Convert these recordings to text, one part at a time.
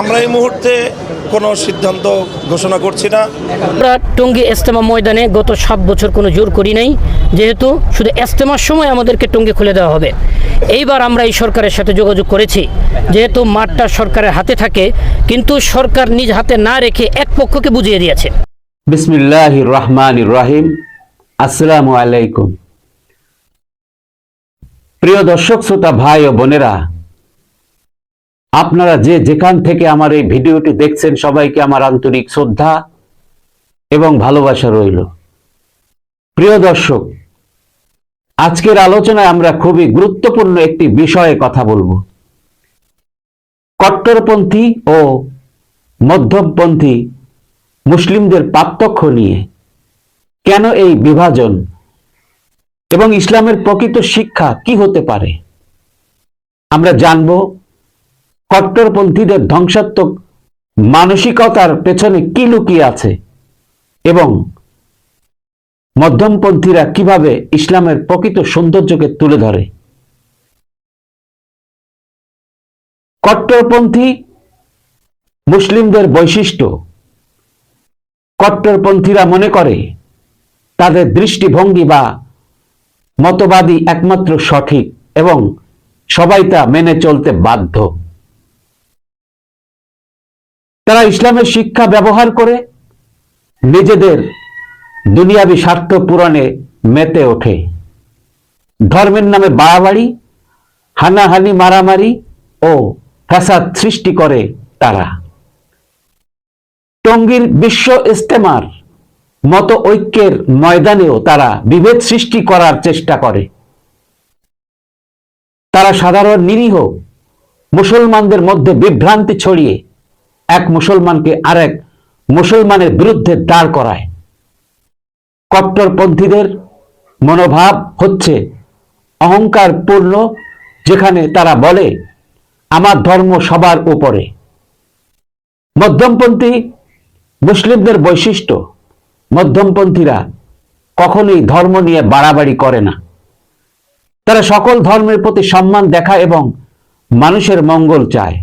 আমরা এই মুহূর্তে কোনো সিদ্ধান্ত ঘোষণা করছি না। আমরা টঙ্গী এস্তেমা ময়দানে গত সাত বছর কোনো জোর করি নাই যেহেতু শুধু এস্তেমার সময় আমাদেরকে টঙ্গী খুলে দেওয়া হবে। এইবার আমরা এই সরকারের সাথে যোগাযোগ করেছি যেহেতু মাঠটা সরকারের হাতে থাকে কিন্তু সরকার নিজ হাতে না রেখে এক পক্ষকে বুঝিয়ে দিয়েছে। বিসমিল্লাহ রহমান রাহিম। আসসালামু আলাইকুম। প্রিয় দর্শক শ্রোতা ভাই ও বোনেরা আপনারা যে যেখান থেকে আমার এই ভিডিওটি দেখছেন, সবাইকে আমার আন্তরিক শ্রদ্ধা এবং ভালোবাসা রইল। প্রিয় দর্শক, আজকের আলোচনায় আমরা খুবই গুরুত্বপূর্ণ একটি বিষয়ে কথা বলব। কট্টরপন্থী ও মধ্যমপন্থী মুসলিমদের পার্থক্য নিয়ে কেন এই বিভাজন এবং ইসলামের প্রকৃত শিক্ষা কি হতে পারে, আমরা জানব। কট্টরপন্থীদের ধ্বংসাত্মক মানসিকতার পেছনে কি লুকিয়ে আছে? এবং মধ্যমপন্থীরা কীভাবে ইসলামের প্রকৃত সৌন্দর্যকে তুলে ধরে? কট্টরপন্থী মুসলিমদের বৈশিষ্ট্য। কট্টরপন্থীরা মনে করে তাদের দৃষ্টিভঙ্গি বা মতবাদী একমাত্র সঠিক এবং সবাই তা মেনে চলতে বাধ্য। তারা ইসলামের শিক্ষা ব্যবহার করে নিজেদের দুনিয়াবী স্বার্থ পূরণে মেতে ওঠে। ধর্মের নামে বাড়াবাড়ি, হানাহানি, মারামারি ও ফ্যাসাদ সৃষ্টি করে তারা। টঙ্গীর বিশ্ব ইস্তেমার মত ঐক্যের ময়দানেও তারা বিভেদ সৃষ্টি করার চেষ্টা করে। তারা সাধারণ নিরীহ মুসলমানদের মধ্যে বিভ্রান্তি ছড়িয়ে এক মুসলমানকে আরেক মুসলমানের বিরুদ্ধে দাঁড় করায়। কট্টরপন্থীদের মনোভাব হচ্ছে অহংকারপূর্ণ, যেখানে তারা বলে, আমার ধর্ম সবার উপরে। মধ্যমপন্থী মুসলিমদের বৈশিষ্ট্য, মধ্যমপন্থীরা কখনোই ধর্ম নিয়ে বাড়াবাড়ি করে না। তারা সকল ধর্মের প্রতি সম্মান দেখা এবং মানুষের মঙ্গল চায়।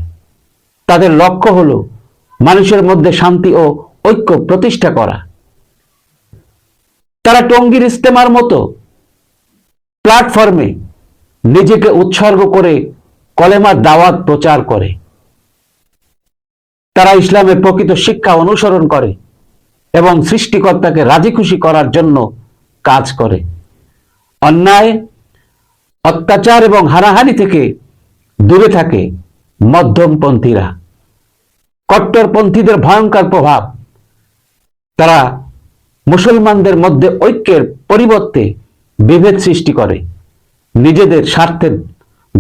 তাদের লক্ষ্য হল মানুষের মধ্যে শান্তি ও ঐক্য প্রতিষ্ঠা করা। তারা টঙ্গীর ইস্তেমার মতো প্ল্যাটফর্মে নিজেকে উৎসর্গ করে কলেমার দাওয়াত প্রচার করে। তারা ইসলামের প্রকৃত শিক্ষা অনুসরণ করে এবং সৃষ্টিকর্তাকে রাজি খুশি করার জন্য কাজ করে। অন্যায়, অত্যাচার এবং হানাহানি থেকে দূরে থাকে মধ্যমপন্থীরা। কট্টরপন্থীদের ভয়ঙ্কর প্রভাব। তারা মুসলমানদের মধ্যে ঐক্যের পরিবর্তে বিভেদ সৃষ্টি করে। নিজেদের স্বার্থের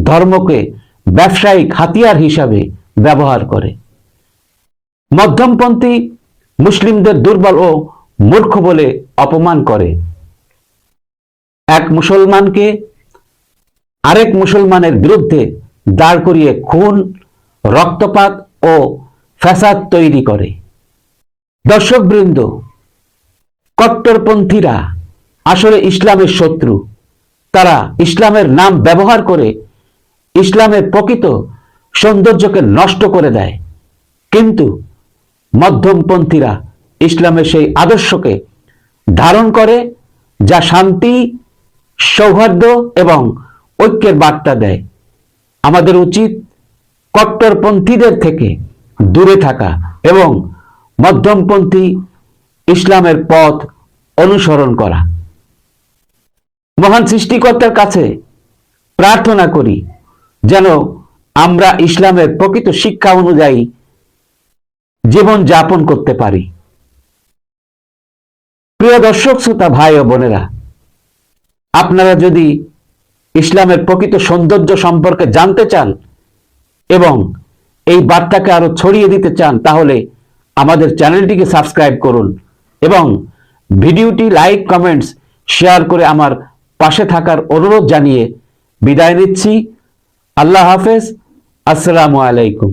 ধর্মকে ব্যবসায়িক হাতিয়ার হিসাবে ব্যবহার করে। মধ্যমপন্থী মুসলিমদের দুর্বল ও মূর্খ বলে অপমান করে। এক মুসলমানকে আরেক মুসলমানের বিরুদ্ধে দাঁড় করিয়ে খুন, রক্তপাত ও ফ্যাসাদ তৈরি করে। দর্শকবৃন্দ, কট্টরপন্থীরা আসলে ইসলামের শত্রু। তারা ইসলামের নাম ব্যবহার করে ইসলামের প্রকৃত সৌন্দর্যকে নষ্ট করে দেয়। কিন্তু মধ্যমপন্থীরা ইসলামের সেই আদর্শকে ধারণ করে, যা শান্তি, সৌহার্দ্য এবং ঐক্যের বার্তা দেয়। আমাদের উচিত কট্টরপন্থীদের থেকে দূরে থাকা এবং মধ্যমপন্থী ইসলামের পথ অনুসরণ করা। মহান সৃষ্টিকর্তার কাছে প্রার্থনা করি যেন আমরা ইসলামের প্রকৃত শিক্ষা অনুযায়ী জীবন যাপন করতে পারি। প্রিয় দর্শক, শ্রোতা, ভাই ও বোনেরা, আপনারা যদি ইসলামের প্রকৃত সৌন্দর্য সম্পর্কে জানতে চান এবং এই বার্তাকে আরও ছড়িয়ে দিতে চান, তাহলে আমাদের চ্যানেলটিকে সাবস্ক্রাইব করুন এবং ভিডিওটি লাইক, কমেন্টস, শেয়ার করে আমার পাশে থাকার অনুরোধ জানিয়ে বিদায় নিচ্ছি। আল্লাহ হাফেজ। আসসালামু আলাইকুম।